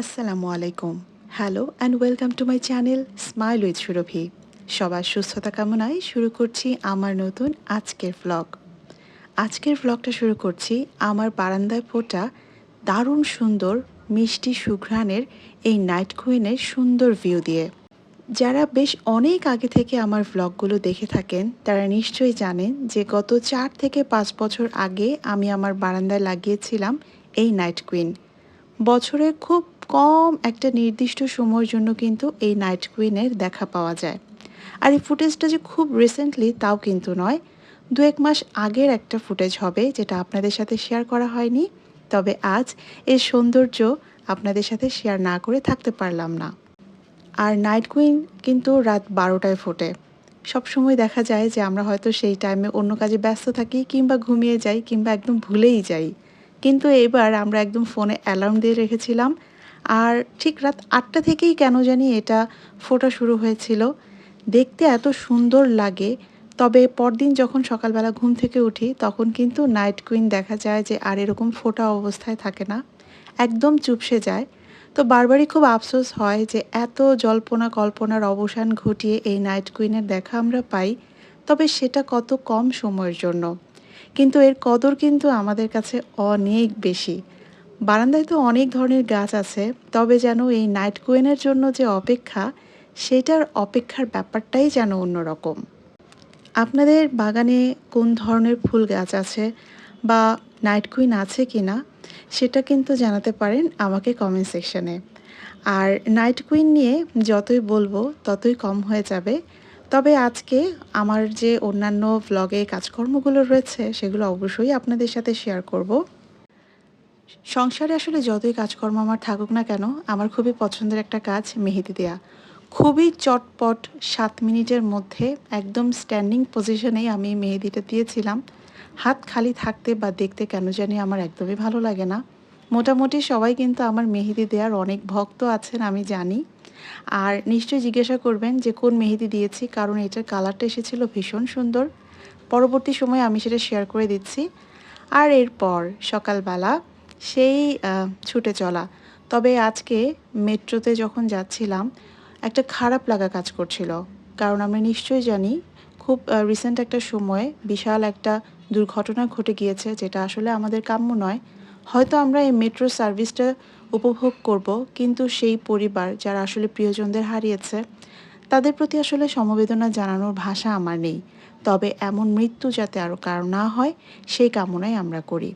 আসসালামু আলাইকুম। Hello and welcome to my channel smile with Surabhi সবার সুস্থতা কামনায় শুরু করছি আমার নতুন আজকের ভ্লগ আজকের ভ্লগটা শুরু করছি আমার বারান্দায় ফোটা দারুণ সুন্দর মিষ্টি সুঘ্রাণের এই নাইট কুইনের সুন্দর ভিউ দিয়ে। যারা বেশ অনেক আগে থেকে আমার ভ্লগগুলো দেখে থাকেন, তারা নিশ্চয়ই জানেন যে গত চার থেকে পাঁচ বছর আগে আমি আমার বারান্দায় লাগিয়েছিলাম এই নাইট কুইন বছরে খুব কম একটা নির্দিষ্ট সময়ের জন্য কিন্তু এই নাইট কুইনের দেখা পাওয়া যায়। আর এই ফুটেজটা যে খুব রিসেন্টলি তাও কিন্তু নয়। দু এক মাস আগের একটা ফুটেজ হবে যেটা আপনাদের সাথে শেয়ার করা হয়নি। তবে আজ এর সৌন্দর্য আপনাদের সাথে শেয়ার না করে থাকতে পারলাম না। আর নাইট কুইন কিন্তু রাত বারোটায় ফোটে। সবসময় দেখা যায় যে আমরা হয়তো সেই টাইমে অন্য কাজে ব্যস্ত থাকি কিংবা ঘুমিয়ে যাই কিংবা একদম ভুলেই যাই। কিন্তু এবার আমরা একদম ফোনে অ্যালার্ম দিয়ে রেখেছিলাম। আর ঠিক রাত আটটা থেকেই কেন জানি এটা ফোটা শুরু হয়েছিল। দেখতে এত সুন্দর লাগে, তবে পরদিন যখন সকালবেলা ঘুম থেকে উঠি, তখন কিন্তু নাইট কুইন দেখা যায় যে আর এরকম ফোটা অবস্থায় থাকে না। একদম চুপসে যায়। তো বারবারই খুব আফসোস হয় যে এত জল্পনা কল্পনার অবসান ঘটিয়ে এই নাইট কুইনের দেখা আমরা পাই, তবে সেটা কত কম সময়ের জন্য। কিন্তু এর কদর কিন্তু আমাদের কাছে অনেক বেশি। বারান্দায় তো অনেক ধরনের গাছ আছে, তবে যেন এই নাইট কুইনের জন্য যে অপেক্ষা, সেটার অপেক্ষার ব্যাপারটাই যেন অন্যরকম। আপনাদের বাগানে কোন ধরনের ফুল গাছ আছে বা নাইট কুইন আছে কি না সেটা কিন্তু জানাতে পারেন আমাকে কমেন্ট সেকশনে। আর নাইট কুইন নিয়ে যতই বলব, ততই কম হয়ে যাবে। তবে আজকে আমার যে অন্যান্য ভ্লগে কাজকর্মগুলো রয়েছে, সেগুলো অবশ্যই আপনাদের সাথে শেয়ার করব। সংসারে আসলে যতই কাজকর্ম আমার থাকুক না কেন, আমার খুবই পছন্দের একটা কাজ মেহেদি দেয়া। খুবই চটপট সাত মিনিটের মধ্যে একদম স্ট্যান্ডিং পজিশনেই আমি মেহেদিটা দিয়েছিলাম। হাত খালি থাকতে বা দেখতে কেন জানি আমার একদমই ভালো লাগে না। মোটামুটি সবাই কিন্তু আমার মেহেদি দেওয়ার অনেক ভক্ত আছেন, আমি জানি। আর নিশ্চয়ই জিজ্ঞাসা করবেন যে কোন মেহেদি দিয়েছি, কারণ এটার কালারটা এসেছিল ভীষণ সুন্দর। পরবর্তী সময়ে আমি সেটা শেয়ার করে দিচ্ছি। আর এরপর সকালবেলা সেই ছুটে চলা। তবে আজকে মেট্রোতে যখন যাচ্ছিলাম, একটা খারাপ লাগা কাজ করছিল। কারণ আমরা নিশ্চয়ই জানি, খুব রিসেন্ট একটা সময়ে বিশাল একটা দুর্ঘটনা ঘটে গিয়েছে, যেটা আসলে আমাদের কাম্য নয়। হয়তো আমরা এই মেট্রো সার্ভিসটা উপভোগ করব, কিন্তু সেই পরিবার যারা আসলে প্রিয়জনদের হারিয়েছে, তাদের প্রতি আসলে সমবেদনা জানানোর ভাষা আমার নেই। তবে এমন মৃত্যু যাতে আরও কারও না হয়, সেই কামনাই আমরা করি।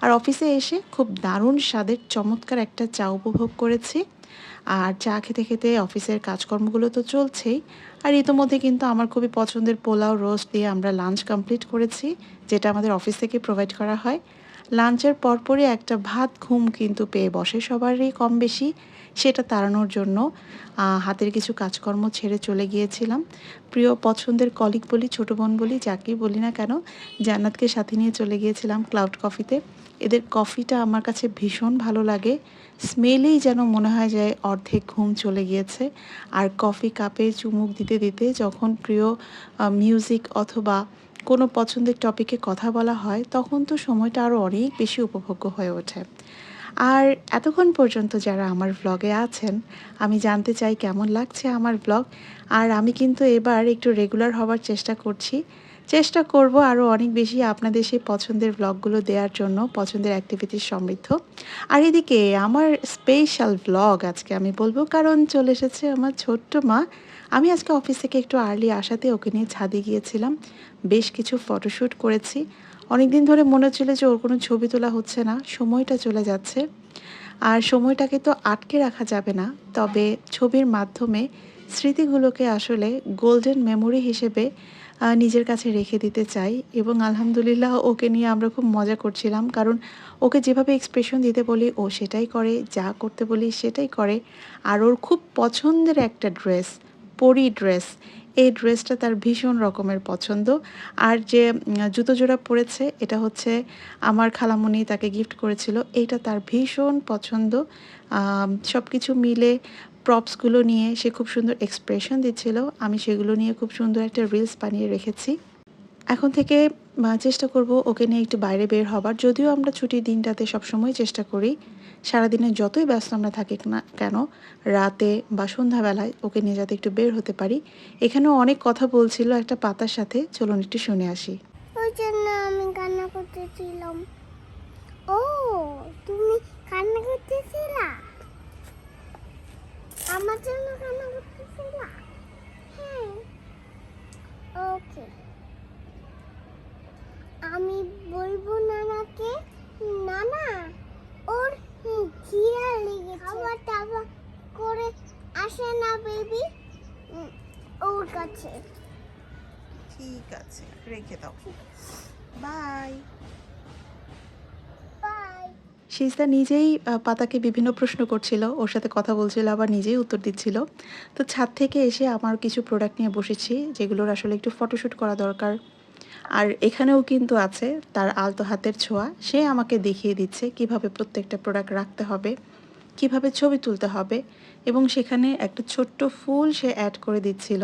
আর অফিসে এসে খুব দারুণ স্বাদের চমৎকার একটা চা উপভোগ করেছি। আর চা খেতে খেতে অফিসের কাজকর্মগুলো তো চলছেই। আর ইতোমধ্যে কিন্তু আমার খুবই পছন্দের পোলাও রোস্ট দিয়ে আমরা লাঞ্চ কমপ্লিট করেছি, যেটা আমাদের অফিস থেকে প্রোভাইড করা হয়। লাঞ্চের পরপরই একটা ভাত ঘুম কিন্তু পেয়ে বসে সবারই কম বেশি সেটা তাড়ানোর জন্য হাতের কিছু কাজকর্ম ছেড়ে চলে গিয়েছিলাম। প্রিয় পছন্দের কলিগ বলি, ছোটো বোন বলি, যাকেই বলি না কেন, জান্নাতকে সাথে নিয়ে চলে গিয়েছিলাম ক্লাউড কফিতে এদের কফিটা আমার কাছে ভীষণ ভালো লাগে। স্মেলেই যেন মনে হয় যে অর্ধেক ঘুম চলে গিয়েছে। আর কফি কাপে চুমুক দিতে দিতে যখন প্রিয় মিউজিক অথবা কোনো পছন্দের টপিকে কথা বলা হয়, তখন তো সময়টা আরও অনেক বেশি উপভোগ্য হয়ে ওঠে। আর এতক্ষণ পর্যন্ত যারা আমার ব্লগে আছেন, আমি জানতে চাই কেমন লাগছে আমার ব্লগ আর আমি কিন্তু এবার একটু রেগুলার হওয়ার চেষ্টা করছি। চেষ্টা করব আরও অনেক বেশি আপনাদের সেই পছন্দের ব্লগগুলো দেওয়ার জন্য, পছন্দের অ্যাক্টিভিটি সমৃদ্ধ। আর এদিকে আমার স্পেশাল ব্লগ আজকে আমি বলব, কারণ চলে এসেছে আমার ছোট্ট মা। আমি আজকে অফিস থেকে একটু আর্লি আসাতে ওকে নিয়ে ছাদে গিয়েছিলাম, বেশ কিছু ফটোশ্যুট করেছি। অনেক দিন ধরে মনে হচ্ছিল যে ওর কোনো ছবি তোলা হচ্ছে না, সময়টা চলে যাচ্ছে। আর সময়টাকে তো আটকে রাখা যাবে না, তবে ছবির মাধ্যমে স্মৃতিগুলোকে আসলে গোল্ডেন মেমোরি হিসেবে নিজের কাছে রেখে দিতে চাই এবং আলহামদুলিল্লাহ ওকে নিয়ে আমরা খুব মজা করছিলাম। কারণ ওকে যেভাবে এক্সপ্রেশন দিতে বলি, ও সেটাই করে, যা করতে বলি সেটাই করে। আর ওর খুব পছন্দের একটা ড্রেস পরি ড্রেস এই ড্রেসটা তার ভীষণ রকমের পছন্দ। আর যে জুতো জোড়া পরেছে, এটা হচ্ছে আমার খালামণি তাকে গিফট করেছিল, এইটা তার ভীষণ পছন্দ। সব কিছু মিলে প্রপসগুলো নিয়ে সে খুব সুন্দর এক্সপ্রেশন দিচ্ছিল আমি সেগুলো নিয়ে খুব সুন্দর একটা রিলস বানিয়ে রেখেছি এখন থেকে চেষ্টা করব ওকে নিয়ে একটু বাইরে বের হবার। যদিও আমরা ছুটির দিনটাতে সবসময় চেষ্টা করি, সারাদিনে যতই ব্যস্ত আমরা থাকি না কেন, রাতে বা সন্ধ্যাবেলায় ওকে নিয়ে যাতে একটু বের হতে পারি। এখানেও অনেক কথা বলছিল একটা পাতার সাথে। চলুন একটু শুনে আসি। ওই জন্য আমি কান্না করতেছিলাম ও, তুমি কান্না করতেছিলা আমার জন্য কান্না করতেছিলা হ্যাঁ। ওকে। আমি বলব নানাকে, নানা, ওর ঘিরা লেগেছে। খাবার টাবার করে আসে না, বেবি। ওর কাছে। ঠিক আছে, রেখে দাও। বাই। সিজদা নিজেই পাতাকে বিভিন্ন প্রশ্ন করছিল। ওর সাথে কথা বলছিল আবার নিজেই উত্তর দিচ্ছিল। তো ছাদ থেকে এসে আমার কিছু প্রোডাক্ট নিয়ে বসেছি যেগুলোর আসলে একটু ফটোশ্যুট করা দরকার। আর এখানেও কিন্তু আছে তার আলতো হাতের ছোঁয়া। সে আমাকে দেখিয়ে দিচ্ছে কীভাবে প্রত্যেকটা প্রোডাক্ট রাখতে হবে, কীভাবে ছবি তুলতে হবে এবং সেখানে একটা ছোট্ট ফুল সে অ্যাড করে দিচ্ছিল।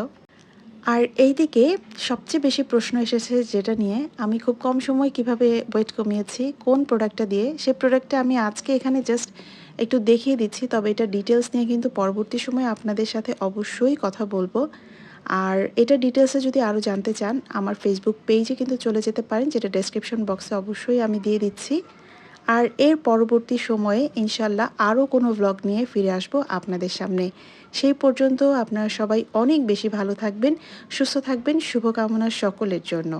আর এইদিকে সবচেয়ে বেশি প্রশ্ন এসেছে যেটা নিয়ে আমি খুব কম সময়ে কীভাবে ওয়েট কমিয়েছি, কোন প্রোডাক্টটা দিয়ে। সে প্রোডাক্টটা আমি আজকে এখানে জাস্ট একটু দেখিয়ে দিচ্ছি। তবে এটা ডিটেলস নিয়ে কিন্তু পরবর্তী সময়ে আপনাদের সাথে অবশ্যই কথা বলব। আর এটা ডিটেলসে যদি আরও জানতে চান আমার ফেসবুক পেজে কিন্তু চলে যেতে পারেন যেটা ডেসক্রিপশন বক্সে অবশ্যই আমি দিয়ে দিচ্ছি। আর এর পরবর্তী সময়ে ইনশাল্লাহ আরও কোনো ভ্লগ নিয়ে ফিরে আসব আপনাদের সামনে। সেই পর্যন্ত আপনারা সবাই অনেক বেশি ভালো থাকবেন, সুস্থ থাকবেন শুভকামনা সকলের জন্য।